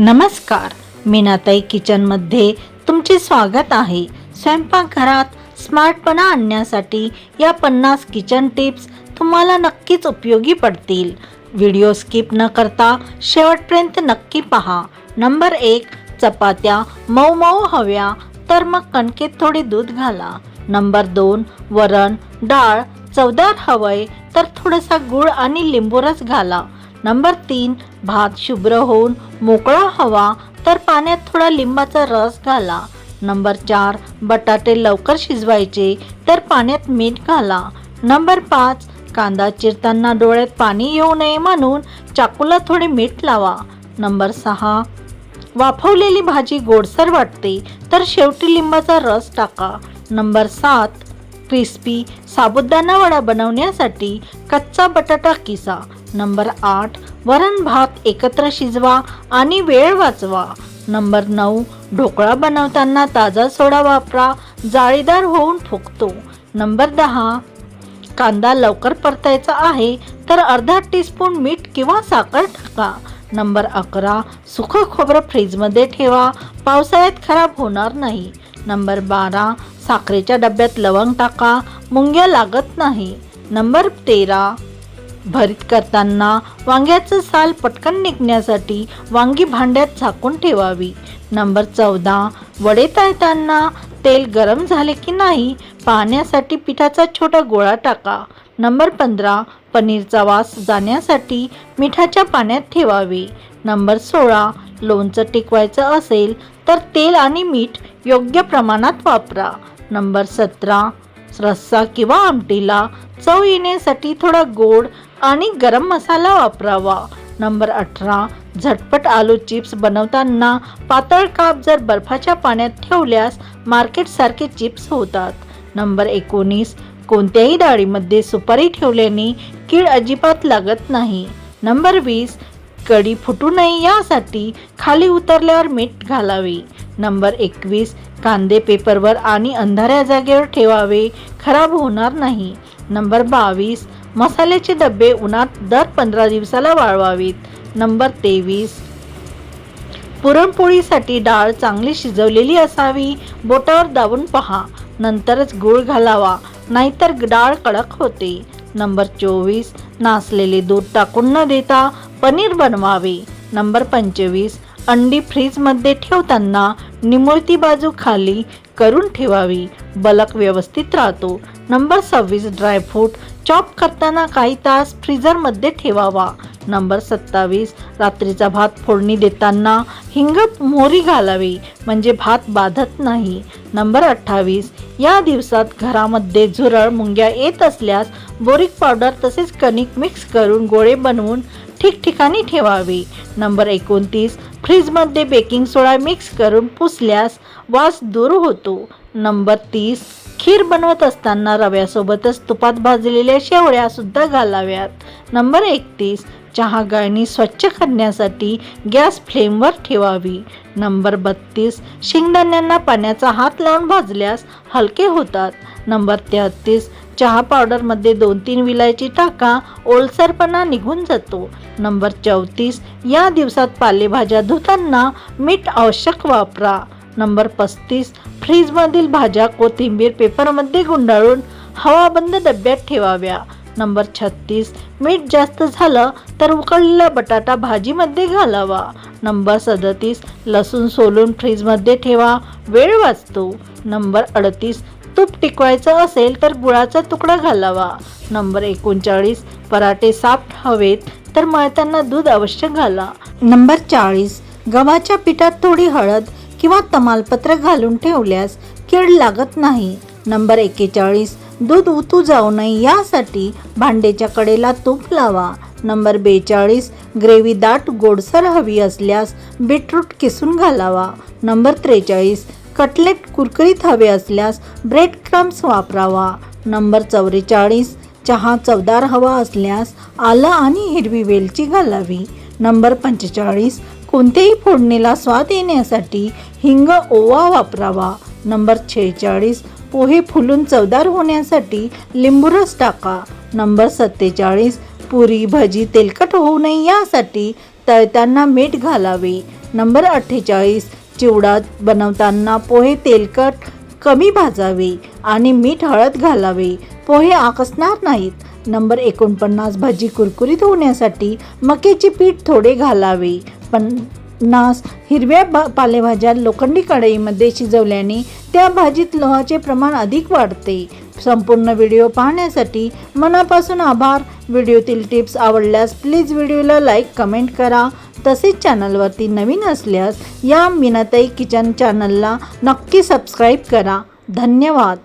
नमस्कार. मीनाताई किचनमध्ये तुमचे स्वागत आहे. स्वयंपाकघरात स्मार्टपणा आणण्यासाठी या पन्नास किचन टिप्स तुम्हाला नक्कीच उपयोगी पडतील. व्हिडिओ स्किप न करता शेवटपर्यंत नक्की पहा. नंबर एक चपात्या मऊ मऊ हव्या तर मग कणकेत थोडे दूध घाला. नंबर दोन वरण डाळ चवदार हवंय तर थोडासा गूळ आणि लिंबू रस घाला. नंबर तीन भात शुभ्र होऊन मोकळा हवा तर पाण्यात थोडा लिंबाचा रस घाला. नंबर चार बटाटे लवकर शिजवायचे तर पाण्यात मीठ घाला. नंबर पाच कांदा चिरताना डोळ्यात पाणी येऊ नये म्हणून चाकूला थोडे मीठ लावा. नंबर सहा वाफवलेली भाजी गोडसर वाटते तर शेवटी लिंबाचा रस टाका. नंबर सात क्रिस्पी साबुदाणा वडा बनवण्यासाठी कच्चा बटाटा किसा. नंबर आठ वरण भात एकत्र शिजवा आणि वेळ वाचवा. नंबर नऊ ढोकळा बनवताना ताजा सोडा वापरा जाळीदार होऊन फुकतो नंबर दहा कांदा लवकर परतायचा आहे तर अर्धा टीस्पून मीठ किंवा साखर टाका. नंबर अकरा सुखं खोबरं फ्रीजमध्ये ठेवा पावसाळ्यात खराब होणार नाही. नंबर बारा साखरेच्या डब्यात लवंग टाका मुंग्या लागत नाही. नंबर तेरा भरीत करताना वांग्याचं साल पटकन निघण्यासाठी वांगी भांड्यात झाकून ठेवावी. नंबर चौदा वडे तळताना तेल गरम झाले की नाही पाहण्यासाठी पिठाचा छोटा गोळा टाका. नंबर पंधरा पनीरचा वास जाण्यासाठी मिठाच्या पाण्यात ठेवावे. नंबर सोळा लोणचं टिकवायचं असेल तर तेल आणि मीठ योग्य प्रमाणात वापरा. नंबर सतरा रस्सा किंवा आमटीला चव येण्यासाठी थोडा गोड आणि गरम मसाला वापरावा. नंबर अठरा झटपट आलू चिप्स बनवताना पातळ काप जर बर्फाच्या पाण्यात ठेवल्यास मार्केटसारखे चिप्स होतात. नंबर एकोणीस कोणत्याही डाळीमध्ये सुपारी ठेवल्याने कीड अजिबात लागत नाही. नंबर वीस कढी फुटू नये यासाठी खाली उतरल्यावर मीठ घालावे. नंबर एकवीस कांदे पेपरवर आणि अंधाऱ्या जागेवर ठेवावे. खराब होणार नाही. नंबर बावीस मसाल्याचे डबे उन्हात दर पंधरा दिवसाला वाळवावीत. नंबर तेवीस. पुरणपोळीसाठी डाळ चांगली शिजवलेली असावी बोटावर दाबून पहा नंतरच गूळ घालावा नाहीतर डाळ कडक होते. नंबर चोवीस. नासलेले दूध टाकून न देता पनीर बनवावे. नंबर पंचवीस. अंडी फ्रीजमध्ये ठेवताना निमुळती बाजू खाली करून ठेवावी. बलक व्यवस्थित राहतो. नंबर सव्वीस ड्रायफ्रूट चॉप करताना काही तास फ्रीजरमध्ये ठेवावा. नंबर सत्तावीस रात्रीचा भात फोडणी देताना हिंगत मोहरी घालावी म्हणजे भात बाधत नाही. नंबर अठ्ठावीस या दिवसात घरामध्ये झुरळ मुंग्या येत असल्यास बोरिक पावडर तसेच कणिक मिक्स करून गोळे बनवून ठिकठिकाणी ठेवावे. नंबर एकोणतीस फ्रीजमध्ये बेकिंग सोडा मिक्स करून पुसल्यास वास दूर होतो. नंबर तीस खीर बनवत असताना रव्यासोबतच तुपात भाजलेल्या शेवळ्या सुद्धा घालाव्यात. नंबर एकतीस चहा गाळणी स्वच्छ करण्यासाठी गॅस फ्लेमवर ठेवावी. नंबर बत्तीस शेंगदाण्यांना पाण्याचा हात लावून भाजल्यास हलके होतात. नंबर तेहत्तीस चहा पावडरमध्ये दोन तीन विलायची टाका ओलसरपणा निघून जातो. नंबर चौतीस या दिवसात पालेभाज्या धुताना मीठ आवश्यक वापरा. नंबर पस्तीस फ्रीजमधील भाज्या कोथिंबीर पेपरमध्ये गुंडाळून हवाबंद डब्यात ठेवाव्या. नंबर छत्तीस मीठ जास्त झालं तर उकळलेला बटाटा भाजीमध्ये घालावा. नंबर सदतीस लसूण सोलून फ्रीजमध्ये ठेवा वेळ वाचतो. नंबर अडतीस तूप टिकवायचं असेल तर गुळाचा तुकडा घालावा. नंबर एकोणचाळीस पराठे साफ्ट हवेत तर मळताना दूध अवश्य घाला. नंबर चाळीस गव्हाच्या पिठात थोडी हळद किंवा तमालपत्र घालून ठेवल्यास कीड लागत नाही. नंबर एकेचाळीस दूध उतू जाऊ नये यासाठी भांडेच्या कडेला तूप लावा. नंबर बेचाळीस ग्रेव्ही दाट गोडसर हवी असल्यास बीटरूट किसून घालावा. नंबर त्रेचाळीस कटलेट कुरकुरीत हवे असल्यास ब्रेड क्रम्स वापरावा. नंबर चौवेचाळीस चहा चवदार हवा असल्यास आलं आणि हिरवी वेलची घालावी. नंबर पंचेचाळीस कोणत्याही फोडणीला स्वाद येण्यासाठी हिंग ओवा वापरावा. नंबर छेचाळीस पोहे फुलून चवदार होण्यासाठी लिंबूरस टाका. नंबर सत्तेचाळीस पुरी भजी तेलकट होऊ नये यासाठी तळताना मीठ घालावे. नंबर अठ्ठेचाळीस चिवडा बनवताना पोहे तेलकट कमी भाजावे आणि मीठ हळद घालावे. पोहे आकसणार नाहीत. नंबर एकोणपन्नास भाजी कुरकुरीत होण्यासाठी मक्याचे पीठ थोडे घालावे. पन्नास हिरव्या भा पालेभाज्या लोखंडी कढईमध्ये शिजवल्याने त्या भाजीत लोहाचे प्रमाण अधिक वाढते. संपूर्ण व्हिडिओ पाहण्यासाठी मनापासून आभार. व्हिडिओतील टिप्स आवडल्यास प्लीज व्हिडिओला लाईक कमेंट करा. तसेच चॅनलवरती नवीन असल्यास या मीनाताई किचन चॅनलला नक्की सबस्क्राईब करा. धन्यवाद.